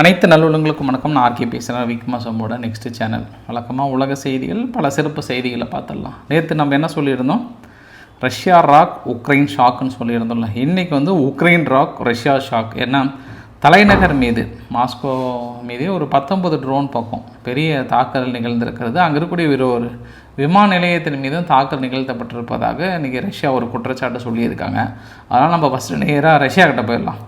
அனைத்து நல்லுள்ளங்களுக்கும் வணக்கம். நான் ஆர்கே பேசுகிறேன் விக்மா சம்போட நெக்ஸ்ட் சேனல் வழக்கமாக உலக செய்திகள் பல சிறப்பு செய்திகளை பார்த்துடலாம். நேற்று நம்ம என்ன சொல்லியிருந்தோம்? ரஷ்யா ராக் உக்ரைன் ஷாக்குன்னு சொல்லியிருந்தோம்ல. இன்றைக்கி வந்து உக்ரைன் ராக் ரஷ்யா ஷாக் ஏன்னா தலைநகர் மீது மாஸ்கோ மீது ஒரு பத்தொன்பது ட்ரோன் பக்கம் பெரிய தாக்குதல் நிகழ்ந்திருக்கிறது. அங்கே இருக்கக்கூடிய ஒரு ஒரு விமான நிலையத்தின் மீதும் தாக்குதல் நிகழ்த்தப்பட்டிருப்பதாக இன்றைக்கி ரஷ்யா ஒரு குற்றச்சாட்டு சொல்லியிருக்காங்க. அதனால் நம்ம ஃபஸ்ட்டு நேராக ரஷ்யா கிட்ட போயிடலாம்.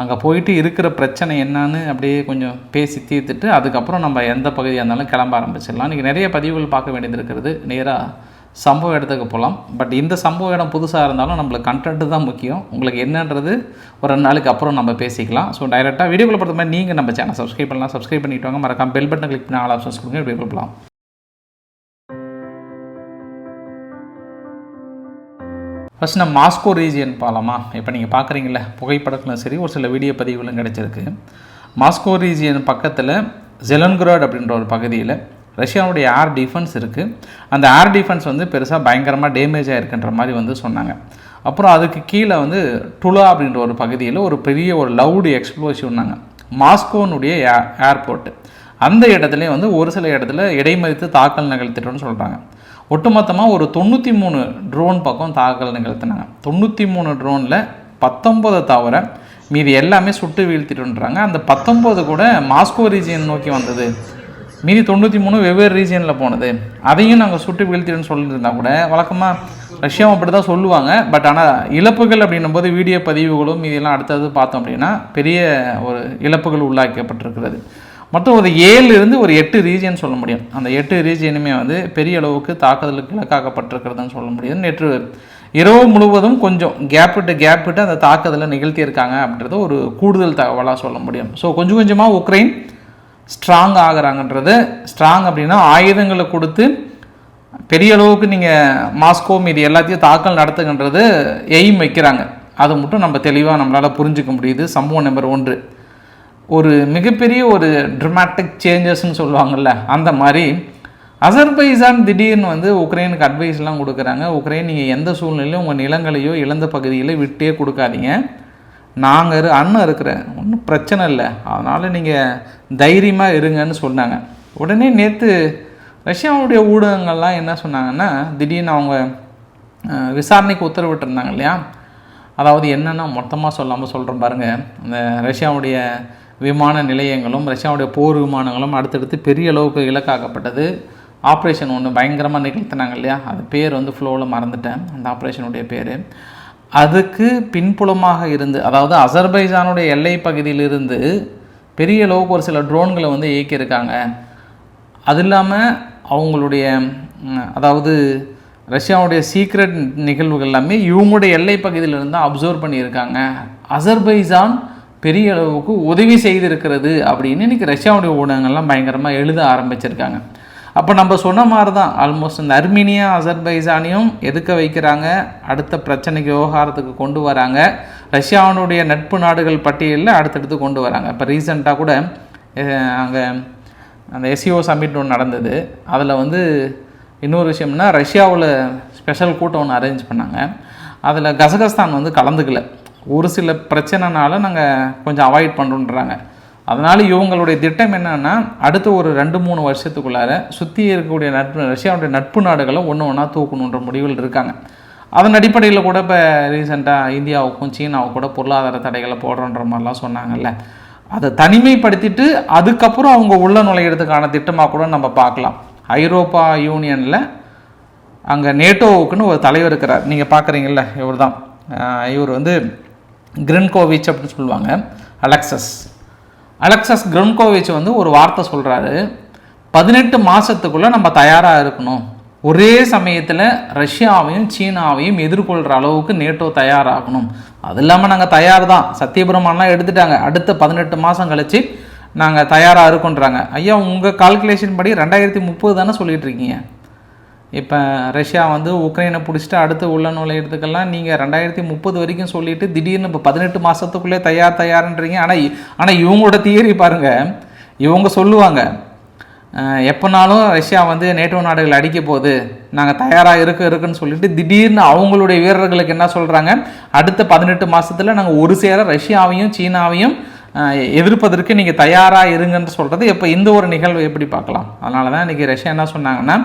அங்கே போயிட்டு இருக்கிற பிரச்சனை என்னன்னு அப்படியே கொஞ்சம் பேசி தீர்த்துட்டு அதுக்கப்புறம் நம்ம எந்த பகுதியாக இருந்தாலும் கிளம்ப ஆரம்பிச்சிடலாம். இன்றைக்கி நிறைய பதிவுகள் பார்க்க வேண்டியது இருக்கிறது நேராக சம்பவ இடத்துக்கு போகலாம். பட் இந்த சம்பவ இடம் புதுசாக இருந்தாலும் நம்மளுக்கு கண்டென்ட்டு தான் முக்கியம். உங்களுக்கு என்னன்றது ஒரு ரெண்டு நாளுக்கு அப்புறம் நம்ம பேசிக்கலாம். ஸோ டைரெக்டாக வீடியோக்குள்ள பொறுத்த மாதிரி நீங்கள் நம்ம சேனல் சப்ஸ்கிரைப் பண்ணலாம். சப்ஸ்கிரைப் பண்ணிட்டு வாங்க மறக்காம பெல் பட்டன் கிளிக் பண்ணி ஆல் ஆப்ஷன்ஸ் கொடுங்க. வீடியோ போகலாம். ஃபஸ்ட் நம்ம மாஸ்கோ ரீஜியன் பாலமா? இப்போ நீங்கள் பார்க்குறீங்கள புகைப்படங்களும் சரி ஒரு சில வீடியோ பதிவுகளும் கிடச்சிருக்கு. மாஸ்கோ ரீஜியன் பக்கத்தில் ஜெலன்கிராட் அப்படின்ற ஒரு பகுதியில் ரஷ்யாவுடைய ஏர் டிஃபென்ஸ் இருக்குது அந்த ஏர் டிஃபென்ஸ் வந்து பெருசாக பயங்கரமாக டேமேஜ் ஆகிருக்குன்ற மாதிரி வந்து சொன்னாங்க. அப்புறம் அதுக்கு கீழே வந்து டுலா அப்படின்ற ஒரு பகுதியில் ஒரு பெரிய ஒரு லவுடு எக்ஸ்ப்ளோசிவ்னாங்க மாஸ்கோனுடைய ஏர்போர்ட்டு அந்த இடத்துலையும் வந்து ஒரு சில இடத்துல இடைமறித்து தாக்கல் நிகழ்த்திட்டோன்னு சொல்கிறாங்க ஒட்டுமொத்தமாக ஒரு தொண்ணூற்றி மூணு ட்ரோன் பக்கம் தாக்கல் நிகழ்த்தினாங்க. தொண்ணூற்றி மூணு ட்ரோனில் பத்தொம்போதை தவிர மீதி எல்லாமே சுட்டு வீழ்த்திட்டுன்றாங்க. அந்த பத்தொம்போது கூட மாஸ்கோ ரீஜியன் நோக்கி வந்தது. மீதி தொண்ணூற்றி மூணு வெவ்வேறு ரீஜியனில் போனது. அதையும் நாங்கள் சுட்டு வீழ்த்திடுன்னு சொல்லியிருந்தா கூட வழக்கமாக ரஷ்யாவும் அப்படி தான் சொல்லுவாங்க. பட் ஆனால் இழப்புகள் அப்படின்னும் போது வீடியோ பதிவுகளும் இதெல்லாம் அடுத்தது பார்த்தோம் அப்படின்னா பெரிய ஒரு இழப்புகள் உள்ளாக்கப்பட்டிருக்கிறது. மொத்தம் ஒரு ஏழுலேருந்து ஒரு எட்டு ரீஜியன் சொல்ல முடியும். அந்த எட்டு ரீஜியனுமே வந்து பெரிய அளவுக்கு தாக்குதலுக்கு இலக்காக்கப்பட்டிருக்கிறதுன்னு சொல்ல முடியும். நேற்று இரவு முழுவதும் கொஞ்சம் கேப் விட்டு கேப் விட்டு அந்த தாக்குதலை நிகழ்த்தியிருக்காங்க அப்படின்றத ஒரு கூடுதல் தகவலாக சொல்ல முடியும். ஸோ கொஞ்சம் கொஞ்சமாக உக்ரைன் ஸ்ட்ராங் ஆகிறாங்கன்றது. ஸ்ட்ராங் அப்படின்னா ஆயுதங்களை கொடுத்து பெரிய அளவுக்கு நீங்கள் மாஸ்கோ மீது எல்லாத்தையும் தாக்கல் நடத்துகின்றது எய்ம் வைக்கிறாங்க. அதை மட்டும் நம்ம தெளிவாக நம்மளால் புரிஞ்சுக்க முடியுது. சம்பவம் நம்பர் ஒன்று. ஒரு மிகப்பெரிய ஒரு ட்ரமாட்டிக் சேஞ்சஸ்ன்னு சொல்லுவாங்கள்ல அந்த மாதிரி அசர்பைசான் திடீர்னு வந்து உக்ரைனுக்கு அட்வைஸ்லாம் கொடுக்குறாங்க. உக்ரைன் நீங்கள் எந்த சூழ்நிலையும் உங்கள் நிலங்களையோ இழந்த பகுதியில விட்டே கொடுக்காதீங்க. நாங்கள் இரு அண்ணன் இருக்கிறேன். ஒன்றும் பிரச்சனை இல்லை. அதனால் நீங்கள் தைரியமாக இருங்கன்னு சொன்னாங்க. உடனே நேற்று ரஷ்யாவுடைய ஊடகங்கள்லாம் என்ன சொன்னாங்கன்னா திடீர்னு அவங்க விசாரணைக்கு உத்தரவிட்டிருந்தாங்க இல்லையா? அதாவது என்னென்னா மொத்தமாக சொல்லாமல் சொல்கிறோம் பாருங்கள் அந்த ரஷ்யாவுடைய விமான நிலையங்களும் ரஷ்யாவுடைய போர் விமானங்களும் அடுத்தடுத்து பெரிய அளவுக்கு இலக்காக்கப்பட்டது. ஆப்ரேஷன் ஒன்று பயங்கரமாக நிகழ்த்தினாங்க இல்லையா? அது பேர் வந்து ஃப்ளோவில் மறந்துட்டேன். அந்த ஆப்ரேஷனுடைய பேர். அதுக்கு பின்புலமாக இருந்து அதாவது அசர்பைஜானுடைய எல்லை பகுதியிலிருந்து பெரிய அளவுக்கு ஒரு சில ட்ரோன்களை வந்து இயக்கியிருக்காங்க. அது இல்லாமல் அவங்களுடைய அதாவது ரஷ்யாவுடைய சீக்ரெட் நிகழ்வுகள் எல்லாமே இவங்களுடைய எல்லை பகுதியிலிருந்து அப்சர்வ் பண்ணியிருக்காங்க. அசர்பைஜான் பெரிய அளவுக்கு உதவி செய்திருக்கிறது அப்படின்னு இன்றைக்கி ரஷ்யாவுடைய ஊடகங்கள்லாம் பயங்கரமாக எழுத ஆரம்பிச்சிருக்காங்க. அப்போ நம்ம சொன்ன மாதிரி தான் ஆல்மோஸ்ட் இந்த அர்மீனியா அசர்பைசானியும் எதுக்க வைக்கிறாங்க? அடுத்த பிரச்சனைக்கு விவகாரத்துக்கு கொண்டு வராங்க. ரஷ்யாவினுடைய நட்பு நாடுகள் பட்டியலில் அடுத்தடுத்து கொண்டு வராங்க. இப்போ ரீசெண்டாக கூட அங்கே அந்த எஸ்இஓ சம்மிட் ஒன்று நடந்தது. அதில் வந்து இன்னொரு விஷயம்னா ரஷ்யாவில் ஸ்பெஷல் கூட்டம் ஒன்று அரேஞ்ச் பண்ணாங்க. அதில் கசகஸ்தான் வந்து கலந்துக்கலை. ஒரு சில பிரச்சனைனால நாங்கள் கொஞ்சம் அவாய்ட் பண்ணுறோன்றாங்க அதனால் இவங்களுடைய திட்டம் என்னன்னா அடுத்த ஒரு ரெண்டு மூணு வருஷத்துக்குள்ளார சுற்றி இருக்கக்கூடிய நட்பு ரஷ்யாவுடைய நட்பு நாடுகளை ஒன்று ஒன்றா தூக்கணுன்ற முடிவில் இருக்காங்க. அதன் அடிப்படையில் கூட இப்போ ரீசெண்டாக இந்தியாவுக்கும் சீனாவுக்கும் கூட பொருளாதார தடைகளை போடுறோன்ற மாதிரிலாம் சொன்னாங்கல்ல. அதை தனிமைப்படுத்திட்டு அதுக்கப்புறம் அவங்க உள்ள நுழையிறதுக்கான திட்டமாக கூட நம்ம பார்க்கலாம். ஐரோப்பா யூனியனில் அங்கே நேட்டோவுக்குன்னு ஒரு தலைவர் இருக்கிறார். நீங்கள் பார்க்குறீங்கள்ல இவர் தான் இவர் வந்து கிரின்கோவிச் அப்படின்னு சொல்லுவாங்க. அலெக்சஸ் அலெக்சஸ் கிரின்கோவிச் வந்து ஒரு வார்த்தை சொல்கிறாரு பதினெட்டு மாதத்துக்குள்ளே நம்ம தயாராக இருக்கணும். ஒரே சமயத்தில் ரஷ்யாவையும் சீனாவையும் எதிர்கொள்கிற அளவுக்கு நேட்டோ தயாராகணும். அது இல்லாமல் நாங்கள் தயார் தான் சத்தியபிரமான்லாம் எடுத்துட்டாங்க. அடுத்த பதினெட்டு மாதம் கழிச்சு நாங்கள் தயாராக இருக்கோன்றாங்க. ஐயா உங்கள் கால்குலேஷன் படி ரெண்டாயிரத்தி முப்பது தானே சொல்லிகிட்ருக்கீங்க இப்போ ரஷ்யா வந்து உக்ரைனை பிடிச்சிட்டு அடுத்து உள்ள நுழையிறதுக்கெல்லாம் நீங்கள் ரெண்டாயிரத்தி முப்பது வரைக்கும் சொல்லிட்டு திடீர்னு இப்போ பதினெட்டு மாதத்துக்குள்ளே தயார் தயார்ன்றீங்க. ஆனால் ஆனால் இவங்களோட தியரி பாருங்கள் இவங்க சொல்லுவாங்க எப்போனாலும் ரஷ்யா வந்து நேட்டோ நாடுகள் அடிக்க போகுது. நாங்கள் தயாராக இருக்க இருக்குன்னு சொல்லிட்டு திடீர்னு அவங்களுடைய வீரர்களுக்கு என்ன சொல்கிறாங்க அடுத்த பதினெட்டு மாதத்தில் நாங்கள் ஒரு சேர ரஷ்யாவையும் சீனாவையும் எதிர்ப்பதற்கு நீங்கள் தயாராக இருங்கன்னு சொல்கிறது இப்போ இந்த ஒரு நிகழ்வு எப்படி பார்க்கலாம்? அதனால தான் இன்றைக்கி ரஷ்யா என்ன சொன்னாங்கன்னா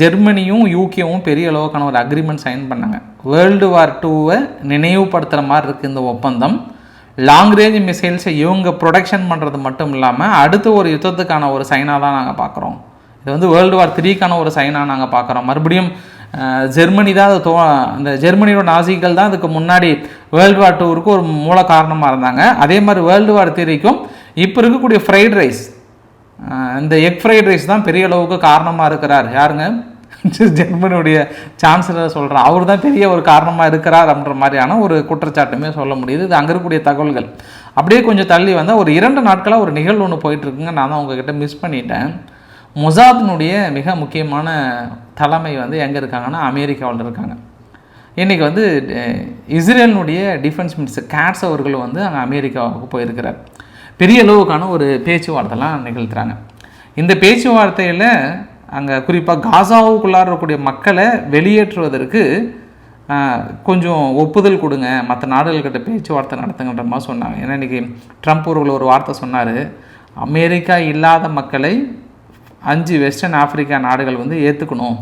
ஜெர்மனியும் யூகேவும் பெரிய அளவுக்கான ஒரு அக்ரிமெண்ட் சைன் பண்ணாங்க. வேர்ல்டு வார் டூவை நினைவுபடுத்துகிற மாதிரி இருக்குது இந்த ஒப்பந்தம். லாங் ரேஞ்ச் மிசைல்ஸை இவங்க ப்ரொடக்ஷன் பண்ணுறது மட்டும் இல்லாமல் அடுத்த ஒரு யுத்தத்துக்கான ஒரு சைனாக தான் நாங்கள் பார்க்குறோம். இது வந்து வேர்ல்டு வார் த்ரீக்கான ஒரு சைனாக நாங்கள் பார்க்குறோம். மறுபடியும் ஜெர்மனி தான் அது தோ அந்த ஜெர்மனியோட நாசிகள் தான் அதுக்கு முன்னாடி வேர்ல்டு வார் டூருக்கு ஒரு மூல காரணமாக இருந்தாங்க. அதே மாதிரி வேர்ல்டு வார் த்ரீக்கும் இப்போ இருக்கக்கூடிய ஃப்ரைட் ரைஸ் இந்த எக் ஃப்ரைட் ரைஸ் தான் பெரிய அளவுக்கு காரணமாக இருக்கிறார். யாருங்க? ஜெர்மனியுடைய சான்சலர் சொல்கிறார் அவர் தான் பெரிய ஒரு காரணமாக இருக்கிறார் அப்படின்ற மாதிரியான ஒரு குற்றச்சாட்டுமே சொல்ல முடியுது. இது அங்கே இருக்கக்கூடிய தகவல்கள். அப்படியே கொஞ்சம் தள்ளி வந்தால் ஒரு இரண்டு நாட்களாக ஒரு நிகழ்வு ஒன்று போயிட்டுருக்குங்க. நான் தான் உங்ககிட்ட மிஸ் பண்ணிட்டேன். மொசாத்னுடைய மிக முக்கியமான தலைமை வந்து எங்கே இருக்காங்கன்னா அமெரிக்காவில் இருக்காங்க. இன்றைக்கி வந்து இஸ்ரேலினுடைய டிஃபென்ஸ் மினிஸ்டர் கேட்ஸ் அவர்கள் வந்து அங்கே அமெரிக்காவுக்கு போயிருக்கிறார். பெரிய அளவுக்கான ஒரு பேச்சுவார்த்தைலாம் நிகழ்த்துறாங்க. இந்த பேச்சுவார்த்தையில் அங்கே குறிப்பாக காசாவுக்குள்ளார இருக்கக்கூடிய மக்களை வெளியேற்றுவதற்கு கொஞ்சம் ஒப்புதல் கொடுங்க. மற்ற நாடுகள்கிட்ட பேச்சுவார்த்தை நடத்துங்கன்ற மாதிரி சொன்னாங்க. ஏன்னா இன்றைக்கி ட்ரம்ப் அவர்கள் ஒரு வார்த்தை சொன்னார். அமெரிக்கா இல்லாத மக்களை அஞ்சு வெஸ்டர்ன் ஆப்பிரிக்கா நாடுகள் வந்து ஏற்றுக்கணும்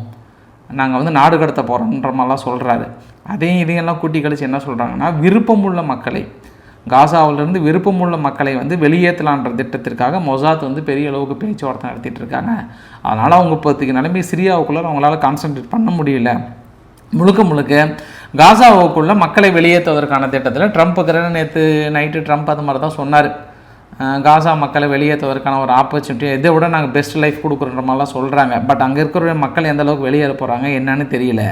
நாங்கள் வந்து நாடு கடத்த போகிறோன்ற மாதிரிலாம் சொல்கிறாரு அதையும் இதையெல்லாம் கூட்டி கழிச்சு என்ன சொல்கிறாங்கன்னா விருப்பமுள்ள மக்களை காசாவிலிருந்து விருப்பமுள்ள மக்களை வந்து வெளியேற்றலான்ற திட்டத்திற்காக மொசாத் வந்து பெரிய அளவுக்கு பேச்சுவார்த்தை நடத்திட்டு இருக்காங்க அதனால் அவங்க இப்போதைக்கு நிலைமை சிரியாவுக்குள்ளே அவங்களால கான்சென்ட்ரேட் பண்ண முடியல. முழுக்க முழுக்க காசாவுக்குள்ள மக்களை வெளியேற்றுவதற்கான திட்டத்தில் ட்ரம்ப் நேற்று நைட்டு ட்ரம்ப் அது மாதிரி தான் சொன்னார். காசா மக்களை வெளியேற்றுவதற்கான ஒரு ஆப்பர்ச்சுனிட்டி இதை விட நாங்கள் பெஸ்ட் லைஃப் கொடுக்குற மாதிரிலாம் சொல்கிறாங்க பட் அங்கே இருக்கிற மக்கள் எந்த அளவுக்கு வெளியேற போகிறாங்க என்னன்னு தெரியல.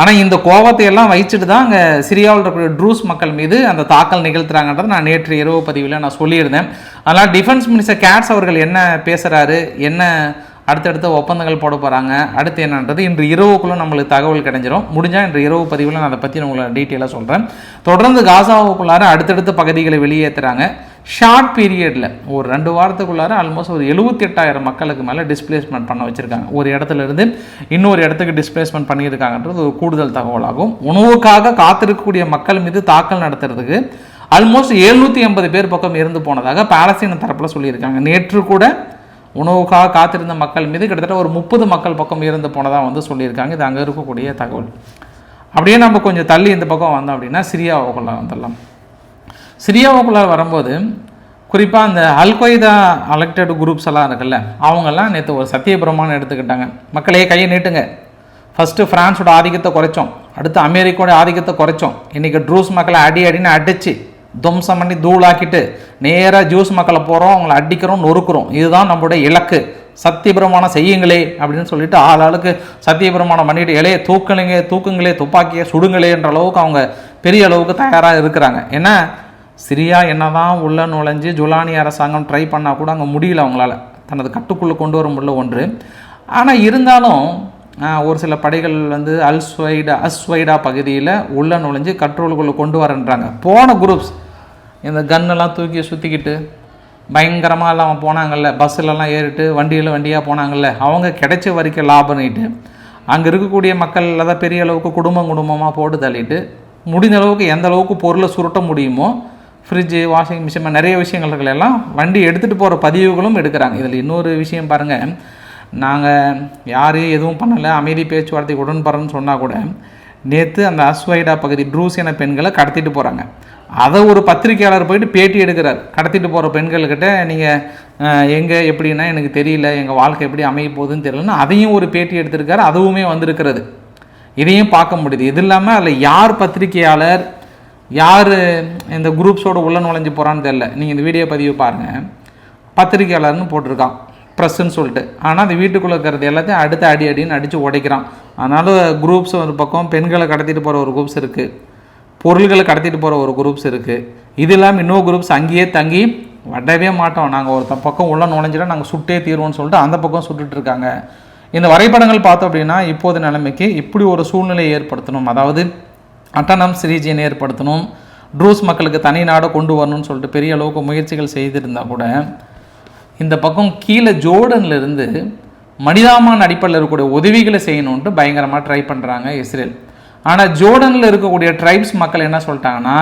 ஆனால் இந்த கோபத்தை எல்லாம் வச்சுட்டு தான் அங்கே சிரியாவில் இருக்கிற ட்ரூஸ் மக்கள் மீது அந்த தாக்கல் நிகழ்த்துறாங்கன்றது நான் நேற்று இரவு பதிவில் நான் சொல்லியிருந்தேன். அதனால் டிஃபென்ஸ் மினிஸ்டர் கேட்ஸ் அவர்கள் என்ன பேசுகிறாரு என்ன அடுத்தடுத்த ஒப்பந்தங்கள் போட போகிறாங்க அடுத்து என்னன்றது இன்று இரவுக்குள்ளே நம்மளுக்கு தகவல் கிடைஞ்சிரும். முடிஞ்சால் இன்று இரவு பதிவில் நான் அதை பற்றி நான் உங்களை டீட்டெயிலாக சொல்கிறேன் தொடர்ந்து காசாவுக்குள்ளார அடுத்தடுத்த பகுதிகளை வெளியேற்றுறாங்க ஷார்ட் பீரியடில் ஒரு ரெண்டு வாரத்துக்குள்ளார ஆல்மோஸ்ட் ஒரு எழுபத்தி எட்டாயிரம் மக்களுக்கு மேலே டிஸ்பிளேஸ்மெண்ட் பண்ண வச்சுருக்காங்க. ஒரு இடத்துல இருந்து இன்னொரு இடத்துக்கு டிஸ்பிளேஸ்மெண்ட் பண்ணியிருக்காங்கன்றது ஒரு கூடுதல் தகவலாகும். உணவுக்காக காத்திருக்கக்கூடிய மக்கள் மீது தாக்கல் நடத்துறதுக்கு ஆல்மோஸ்ட் எழுநூற்றி எண்பது பேர் பக்கம் இருந்து போனதாக பாலஸ்தீன தரப்பில் சொல்லியிருக்காங்க. நேற்று கூட உணவுக்காக காத்திருந்த மக்கள் மீது கிட்டத்தட்ட ஒரு முப்பது மக்கள் பக்கம் இருந்து போனதாக வந்து சொல்லியிருக்காங்க. இது அங்கே இருக்கக்கூடிய தகவல். அப்படியே நம்ம கொஞ்சம் தள்ளி இந்த பக்கம் வந்தோம் அப்படின்னா சிரியாவுக்குள்ள வந்துடலாம். சிரியாவுக்குள்ளே வரும்போது குறிப்பாக அந்த அல்கொய்தா அலெக்டட் குரூப்ஸ் எல்லாம் இருக்குல்ல அவங்கெல்லாம் நேற்று ஒரு சத்திய பிரமாணம் எடுத்துக்கிட்டாங்க. மக்களே கையை நீட்டுங்க. ஃபஸ்ட்டு ஃப்ரான்ஸோட ஆதிக்கத்தை குறைச்சோம். அடுத்து அமெரிக்காவோட ஆதிக்கத்தை குறைச்சோம். இன்றைக்கி ட்ரூஸ் மக்களை அடி அடின்னு அடித்து துவம்சம் பண்ணி தூளாக்கிட்டு நேராக ஜூஸ் மக்களை போகிறோம் அவங்கள அடிக்கிறோம் நொறுக்குறோம். இதுதான் நம்மளுடைய இலக்கு. சத்தியபிரமாணம் செய்யுங்களே அப்படின்னு சொல்லிட்டு ஆள் ஆளுக்கு சத்தியபிரமாணம் பண்ணிட்டு இலையே தூக்கலைங்க தூக்குங்களே துப்பாக்கியை சுடுங்களேன்ற அளவுக்கு அவங்க பெரிய அளவுக்கு தயாராக இருக்கிறாங்க. ஏன்னா சிரியா என்னதான் உள்ள நுழைஞ்சு ஜுலானி அரசாங்கம் ட்ரை பண்ணால் கூட அங்கே முடியல அவங்களால. தனது கட்டுக்குள்ளே கொண்டு வர முடியல ஒன்று. ஆனால் இருந்தாலும் ஒரு சில படைகள் வந்து அல்ஸ்வைடா அஸ்வைடா பகுதியில் உள்ள நுழைஞ்சு கட்ரோலுக்குள்ளே கொண்டு வரன்றாங்க. போன குரூப்ஸ் இந்த கன்னெல்லாம் தூக்கி சுற்றிக்கிட்டு பயங்கரமாக எல்லாம் போனாங்கல்ல. பஸ்ஸிலலாம் ஏறிட்டு வண்டியில் வண்டியாக போனாங்கல்ல. அவங்க கிடைச்ச வரைக்கும் லாபம் அங்கே இருக்கக்கூடிய மக்கள் அதை பெரிய அளவுக்கு குடும்பம் குடும்பமாக போட்டு தள்ளிட்டு முடிந்த அளவுக்கு எந்த அளவுக்கு பொருளை சுருட்ட முடியுமோ ஃப்ரிட்ஜு வாஷிங் மிஷின் நிறைய விஷயங்கள் எல்லாம் வண்டி எடுத்துகிட்டு போகிற பதிவுகளும் எடுக்கிறாங்க. இதில் இன்னொரு விஷயம் பாருங்கள் நாங்கள் யாரையும் எதுவும் பண்ணலை அமைதி பேச்சுவார்த்தை உடன்படுறோன்னு சொன்னால் கூட நேற்று அந்த அஸ்வைடா பகுதி ட்ரூஸ் என பெண்களை கடத்திட்டு போகிறாங்க அதை ஒரு பத்திரிக்கையாளர் போயிட்டு பேட்டி எடுக்கிறார். கடத்திட்டு போகிற பெண்கள்கிட்ட நீங்கள் எங்கே எப்படின்னா எனக்கு தெரியல எங்கள் வாழ்க்கை எப்படி அமைய போகுதுன்னு தெரியலன்னா அதையும் ஒரு பேட்டி எடுத்திருக்காரு. அதுவுமே வந்திருக்கிறது. இதையும் பார்க்க முடியுது. இது இல்லாமல் அதில் யார் பத்திரிக்கையாளர் யார் இந்த குரூப்ஸோட உள்ள நுழைஞ்சு போகிறான்னு தெரில நீங்கள் இந்த வீடியோ பதிவு பாருங்கள் பத்திரிக்கையாளர்னு போட்டிருக்கான். ப்ரெஸ்ஸுன்னு சொல்லிட்டு. ஆனால் அந்த வீட்டுக்குள்ளே இருக்கிறது எல்லாத்தையும் அடுத்து அடி அடின்னு அடித்து உடைக்கிறான். அதனால் குரூப்ஸ் ஒரு பக்கம் பெண்களை கடத்திட்டு போகிற ஒரு குரூப்ஸ் இருக்குது பொருள்களை கடத்திட்டு போகிற ஒரு குரூப்ஸ் இருக்குது இது இல்லாமல் இன்னொரு குரூப்ஸ் அங்கேயே தங்கி வடவே மாட்டோம். நாங்கள் ஒரு பக்கம் உள்ள நுழைஞ்சிட்டா நாங்கள் சுட்டே தீர்வோம்னு சொல்லிட்டு அந்த பக்கம் சுட்டுட்டு இருக்காங்க. இந்த வரைபடங்கள் பார்த்தோம் அப்படின்னா இப்போது நிலைமைக்கு இப்படி ஒரு சூழ்நிலையை ஏற்படுத்தணும். அதாவது அட்டானம்ஸ் ரீஜியன் ஏற்படுத்தணும். ட்ரூஸ் மக்களுக்கு தனி நாடை கொண்டு வரணும்னு சொல்லிட்டு பெரிய அளவுக்கு முயற்சிகள் செய்திருந்தா கூட இந்த பக்கம் கீழே ஜோர்டன்லேருந்து மனிதாமான் அடிப்படையில் இருக்கக்கூடிய உதவிகளை செய்யணுன்ட்டு பயங்கரமாக ட்ரை பண்ணுறாங்க இஸ்ரேல். ஆனால் ஜோர்டனில் இருக்கக்கூடிய ட்ரைப்ஸ் மக்கள் என்ன சொல்லிட்டாங்கன்னா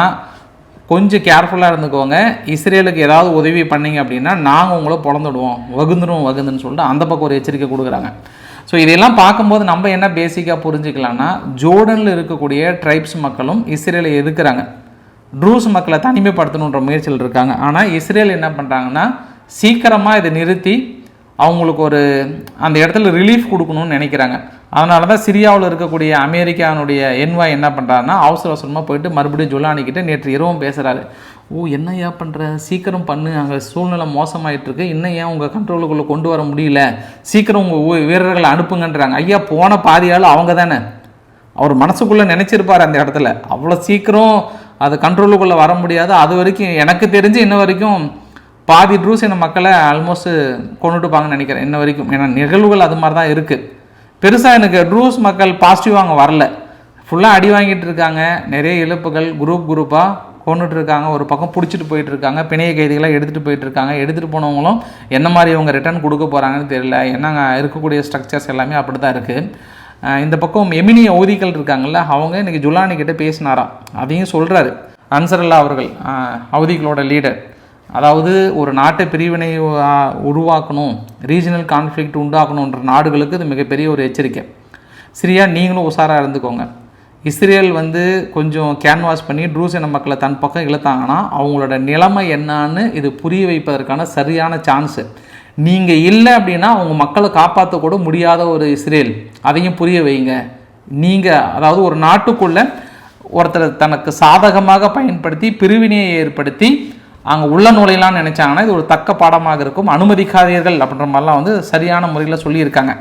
கொஞ்சம் கேர்ஃபுல்லாக இருந்துக்கோங்க. இஸ்ரேலுக்கு ஏதாவது உதவி பண்ணீங்க அப்படின்னா நாங்கள் உங்களை பிறந்துடுவோம் வகுந்துடும் வகுந்துன்னு சொல்லிட்டு அந்த பக்கம் ஒரு எச்சரிக்கை கொடுக்குறாங்க. ஸோ இதெல்லாம் பார்க்கும்போது நம்ம என்ன பேசிக்காக புரிஞ்சுக்கலாம்னா ஜோர்டனில் இருக்கக்கூடிய ட்ரைப்ஸ் மக்களும் இஸ்ரேலை எதிர்க்கிறாங்க. ட்ரூஸ் மக்களை தனிமைப்படுத்தணுன்ற முயற்சியில் இருக்காங்க. ஆனால் இஸ்ரேல் என்ன பண்ணுறாங்கன்னா சீக்கிரமாக இதை நிறுத்தி அவங்களுக்கு ஒரு அந்த இடத்துல ரிலீஃப் கொடுக்கணும்னு நினைக்கிறாங்க. அதனால தான் சிரியாவில் இருக்கக்கூடிய அமெரிக்கானுடைய என்வாய் என்ன பண்ணுறாருன்னா அவசர அவசரமாக போயிட்டு மறுபடியும் ஜுலானிக்கிட்ட நேற்று இரவும் பேசுகிறாரு ஓ என்ன ஏன் பண்ணுற சீக்கிரம் பண்ணு. அங்கே சூழ்நிலை மோசமாயிட்டுருக்கு. இன்னும் ஏன் உங்கள் கண்ட்ரோலுக்குள்ளே கொண்டு வர முடியல? சீக்கிரம் உங்கள் வீரர்களை அனுப்புங்கன்றாங்க. ஐயா போன பாதியால் அவங்க தானே? அவர் மனசுக்குள்ளே நினச்சிருப்பார் அந்த இடத்துல. அவ்வளோ சீக்கிரம் அது கண்ட்ரோலுக்குள்ளே வர முடியாது. அது வரைக்கும் எனக்கு தெரிஞ்சு இன்ன வரைக்கும் பாதி ட்ரூஸ் என்ன மக்களை ஆல்மோஸ்ட் கொண்டுட்டுப்பாங்கன்னு நினைக்கிறேன். இன்ன வரைக்கும். ஏன்னா நிகழ்வுகள் அது மாதிரி தான் இருக்குது பெருசாக எனக்கு ட்ரூஸ் மக்கள் பாசிட்டிவாக அங்கே வரல. ஃபுல்லாக அடி வாங்கிட்டு இருக்காங்க. நிறைய இழப்புகள் குரூப் குரூப்பாக கொண்டுட்டு இருக்காங்க ஒரு பக்கம் பிடிச்சிட்டு போயிட்டு இருக்காங்க பிணைய கைதிகளை எடுத்துகிட்டு போயிட்டு இருக்காங்க எடுத்துகிட்டு போனவங்களும் என்ன மாதிரி இவங்க ரிட்டர்ன் கொடுக்க போகிறாங்கன்னு தெரியல. என்னங்க இருக்கக்கூடிய ஸ்ட்ரக்சர்ஸ் எல்லாமே அப்படி தான் இருக்குது இந்த பக்கம் எமினி ஓதிகள் இருக்காங்கல்ல அவங்க இன்றைக்கி ஜுலானி கிட்ட பேசினாராம். அதையும் சொல்கிறாரு அன்சரல்லா அவர்கள் அவதிகளோட லீடர் அதாவது ஒரு நாட்டை பிரிவினை உருவாக்கணும் ரீஜனல் கான்ஃப்ளிக்ட் உண்டாக்கணுன்ற நாடுகளுக்கு இது மிகப்பெரிய ஒரு எச்சரிக்கை. சரியா நீங்களும் உஷாராக இருந்துக்கோங்க. இஸ்ரேல் வந்து கொஞ்சம் கேன்வாஸ் பண்ணி ட்ரூஸ் என மக்களை தன் பக்கம் இழுத்தாங்கன்னா அவங்களோட நிலைமை என்னன்னு இது புரிய வைப்பதற்கான சரியான சான்ஸு நீங்கள் இல்லை அப்படின்னா அவங்க மக்களை காப்பாற்றக்கூட முடியாத ஒரு இஸ்ரேல். அதையும் புரிய வைங்க. நீங்கள் அதாவது ஒரு நாட்டுக்குள்ளே ஒருத்தர் தனக்கு சாதகமாக பயன்படுத்தி பிரிவினையை ஏற்படுத்தி அங்கே உள்ள நுழையலாம்னு நினச்சாங்கன்னா இது ஒரு தக்க பாடமாக இருக்கும். அனுமதிக்காதீர்கள் அப்படின்ற மாதிரிலாம் வந்து சரியான முறையில் சொல்லியிருக்காங்க.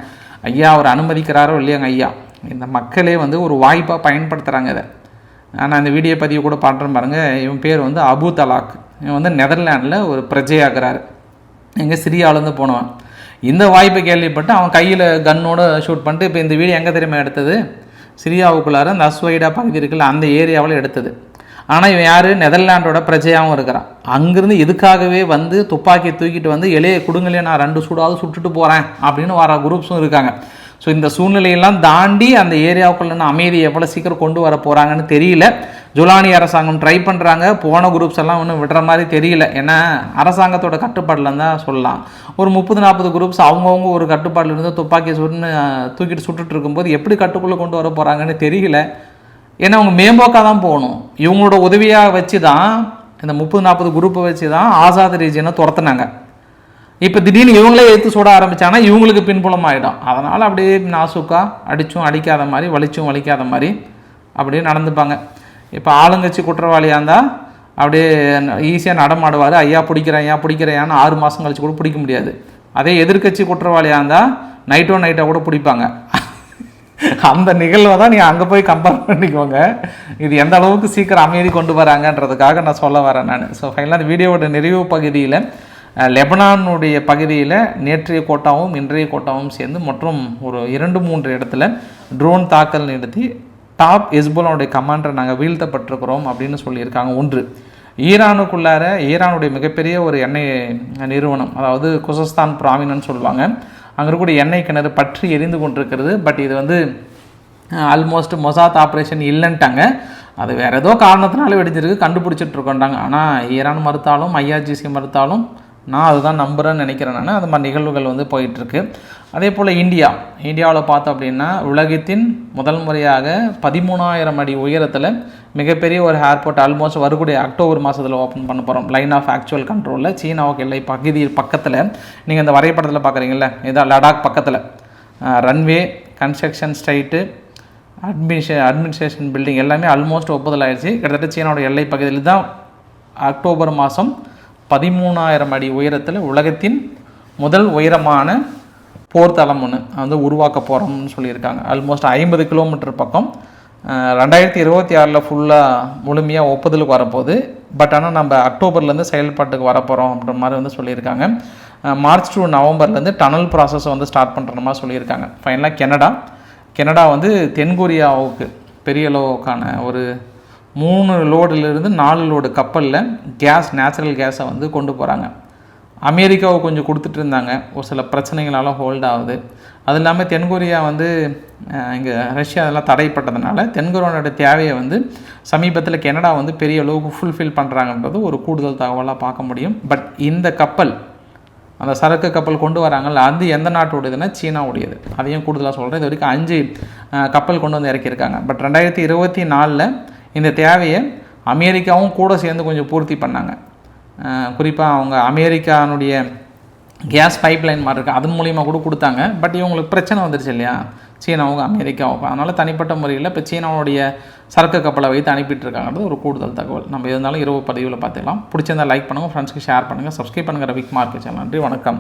ஐயா அவர் அனுமதிக்கிறாரோ இல்லையாங்க ஐயா? இந்த மக்களே வந்து ஒரு வாய்ப்பாக பயன்படுத்துகிறாங்க இதை. நான் இந்த வீடியோ பதிவு கூட பாடுறேன் பாருங்கள் இவன் பேர் வந்து அபு தலாக். இவன் வந்து நெதர்லாண்டில் ஒரு பிரஜையாகிறாரு எங்கே சிரியாவிலேருந்து போனவன். இந்த வாய்ப்பை கேள்விப்பட்டு அவன் கையில் கன்னோட ஷூட் பண்ணிட்டு இப்போ இந்த வீடியோ எங்கே தெரியுமா எடுத்தது? சிரியாவுக்குள்ளார அந்த அஸ்வைடா பகுதி இருக்குல்ல அந்த ஏரியாவில் எடுத்தது. ஆனால் இவன் யார்? நெதர்லாண்டோட பிரஜையாகவும் இருக்கிறான். அங்கேருந்து இதுக்காகவே வந்து துப்பாக்கியை தூக்கிட்டு வந்து இலையை கொடுங்களே நான் ரெண்டு சூடாவது சுட்டுட்டு போகிறேன் அப்படின்னு வர குரூப்ஸும் இருக்காங்க. ஸோ இந்த சூழ்நிலையெல்லாம் தாண்டி அந்த ஏரியாவுக்குள்ள அமைதி எவ்வளோ சீக்கிரம் கொண்டு வர போகிறாங்கன்னு தெரியல. ஜுலானி அரசாங்கம் ட்ரை பண்ணுறாங்க போன குரூப்ஸ் எல்லாம் ஒன்றும் விடுற மாதிரி தெரியல. ஏன்னா அரசாங்கத்தோட கட்டுப்பாடில் தான் சொல்லலாம். ஒரு முப்பது நாற்பது குரூப்ஸ் அவங்கவுங்க ஒரு கட்டுப்பாடில் இருந்து துப்பாக்கி சுடுன்னு தூக்கிட்டு சுட்டுட்டு இருக்கும்போது எப்படி கட்டுக்குள்ளே கொண்டு வர போகிறாங்கன்னு தெரியல. ஏன்னா அவங்க மேம்போக்காக தான் போகணும். இவங்களோட உதவியாக வச்சு தான் இந்த முப்பது நாற்பது குரூப்பை வச்சு தான் ஆசாத் ரீஜனை துரத்துனாங்க. இப்போ திடீர்னு இவங்களே எடுத்து சுட ஆரம்பித்தாங்கன்னா இவங்களுக்கு பின்புலம் ஆகிடும் அதனால் அப்படியே நாசுக்கா அடித்தும் அடிக்காத மாதிரி வலிச்சும் வலிக்காத மாதிரி அப்படியே நடந்துப்பாங்க. இப்போ ஆளுங்கட்சி குற்றவாளியாக இருந்தால் அப்படியே ஈஸியாக நடமாடுவார். ஐயா பிடிக்கிறேன் ஐயா பிடிக்கிறேன்னு ஆறு மாதம் கழிச்சு கூட பிடிக்க முடியாது. அதே எதிர்க்கட்சி குற்றவாளியாக இருந்தால் நைட்டோ நைட்டாக கூட பிடிப்பாங்க. அந்த நிகழ்வை தான் நீங்கள் அங்கே போய் கம்பேர் பண்ணிக்கோங்க. இது எந்த அளவுக்கு சீக்கிரம் அமைதி கொண்டு வராங்கன்றதுக்காக நான் சொல்ல வரேன் நான். ஸோ ஃபைனலாக அந்த வீடியோவோட நிறைவு பகுதியில் லெபனானுடைய பகுதியில் நேற்றைய கோட்டாவும் இன்றைய கோட்டாவும் சேர்ந்து மற்றும் ஒரு இரண்டு மூன்று இடத்துல ட்ரோன் தாக்கல் நிறுத்தி டாப் ஹெஸ்போலாவுடைய கமாண்டரை நாங்கள் வீழ்த்தப்பட்டிருக்கிறோம் அப்படின்னு சொல்லியிருக்காங்க ஒன்று. ஈரானுக்குள்ளார ஈரானுடைய மிகப்பெரிய ஒரு எண்ணெய் நிறுவனம் அதாவது குசஸ்தான் ப்ராவினன்னு சொல்லுவாங்க. அங்கே இருக்கக்கூடிய எண்ணெய் கிணறு பற்றி எரிந்து கொண்டிருக்கிறது. பட் இது வந்து ஆல்மோஸ்ட் மொசாத் ஆப்ரேஷன் இல்லைன்ட்டாங்க. அது வேறு ஏதோ காரணத்தினால வெடிஞ்சிருக்கு கண்டுபிடிச்சிட்டு இருக்கோண்டாங்க ஆனால் ஈரான் மறுத்தாலும் ஐஆர்ஜிசி மறுத்தாலும் நான் அதுதான் நம்புகிறேன்னு நினைக்கிறேன் நான். அது மாதிரி நிகழ்வுகள் வந்து போயிட்டுருக்கு. அதே போல் இந்தியா. இந்தியாவில் பார்த்தோம் அப்படின்னா உலகத்தின் முதல் முறையாக பதிமூணாயிரம் அடி உயரத்தில் மிகப்பெரிய ஒரு ஏர்போர்ட் ஆல்மோஸ்ட் வரக்கூடிய அக்டோபர் மாதத்தில் ஓப்பன் பண்ண போகிறோம் லைன் ஆஃப் ஆக்சுவல் கண்ட்ரோலில் சீனாவுக்கு எல்லை பகுதி பக்கத்தில். நீங்கள் இந்த வரைபடத்தில் பார்க்குறீங்களா இதான் லடாக் பக்கத்தில். ரன்வே கன்ஸ்ட்ரக்ஷன் ஸ்ட்ரைட்டு அட்மினிஷே அட்மினிஸ்ட்ரேஷன் பில்டிங் எல்லாமே ஆல்மோஸ்ட் ஒப்புதல் ஆயிடுச்சு கிட்டத்தட்ட சீனாவோட எல்லை பகுதியில் தான் அக்டோபர் மாதம் பதிமூணாயிரம் அடி உயரத்தில் உலகத்தின் முதல் உயரமான போர்த்தளம் ஒன்று வந்து உருவாக்க போகிறோம்னு சொல்லியிருக்காங்க. ஆல்மோஸ்ட் ஐம்பது கிலோமீட்டர் பக்கம். ரெண்டாயிரத்தி இருபத்தி ஆறில் ஃபுல்லாக முழுமையாக ஒப்புதலுக்கு வரப்போகுது. பட் ஆனால் நம்ம அக்டோபர்லேருந்து செயல்பாட்டுக்கு வரப்போகிறோம் அப்படின்ற மாதிரி வந்து சொல்லியிருக்காங்க. மார்ச் டு நவம்பர்லேருந்து டனல் ப்ராசஸ் வந்து ஸ்டார்ட் பண்ணுற மாதிரி சொல்லியிருக்காங்க. ஃபைனலாக கெனடா. கெனடா வந்து தென்கொரியாவுக்கு பெரிய அளவுக்கான ஒரு மூணு லோடுலேருந்து நாலு லோடு கப்பலில் கேஸ் நேச்சுரல் கேஸை வந்து கொண்டு போகிறாங்க அமெரிக்காவை கொஞ்சம் கொடுத்துட்டு இருந்தாங்க. ஒரு சில பிரச்சனைகளால் ஹோல்ட் ஆகுது. அது இல்லாமல் தென்கொரியா வந்து இங்கே ரஷ்யா அதெல்லாம் தடைப்பட்டதுனால தென்கொரியாவோட தேவையை வந்து சமீபத்தில் கனடா வந்து பெரிய அளவுக்கு ஃபுல்ஃபில் பண்ணுறாங்கன்றது ஒரு கூடுதல் தகவலாக பார்க்க முடியும். பட் இந்த கப்பல் அந்த சரக்கு கப்பல் கொண்டு வராங்கல்ல அது எந்த நாட்டோடையதுன்னா சீனாவுடையது. அதையும் கூடுதலாக சொல்கிறேன் இது வரைக்கும் அஞ்சு கப்பல் கொண்டு வந்து இறக்கியிருக்காங்க. பட் ரெண்டாயிரத்தி இருபத்தி நாலில் இந்த தேவையை அமெரிக்காவும் கூட சேர்ந்து கொஞ்சம் பூர்த்தி பண்ணாங்க. குறிப்பாக அவங்க அமெரிக்கானுடைய கேஸ் பைப்லைன் மாதிரி இருக்குது அதன் மூலியமாக கூட கொடுத்தாங்க. பட் இவங்களுக்கு பிரச்சனை வந்துருச்சு இல்லையா? சீனாவும் அமெரிக்காவும். அதனால் தனிப்பட்ட முறையில் இப்போ சீனாவுடைய சரக்கு கப்பலை வைத்து அனுப்பிட்டுருக்காங்கிறது ஒரு கூடுதல் தகவல். நம்ம இருந்தாலும் இரவு பதிவில் பார்த்துக்கலாம். பிடிச்சிருந்தால் லைக் பண்ணுங்கள் ஃப்ரெண்ட்ஸ்க்கு ஷேர் பண்ணுங்கள் சப்ஸ்கிரைப் பண்ணுங்கள் விக் மார்க்கெட் சேனல் நன்றி வணக்கம்.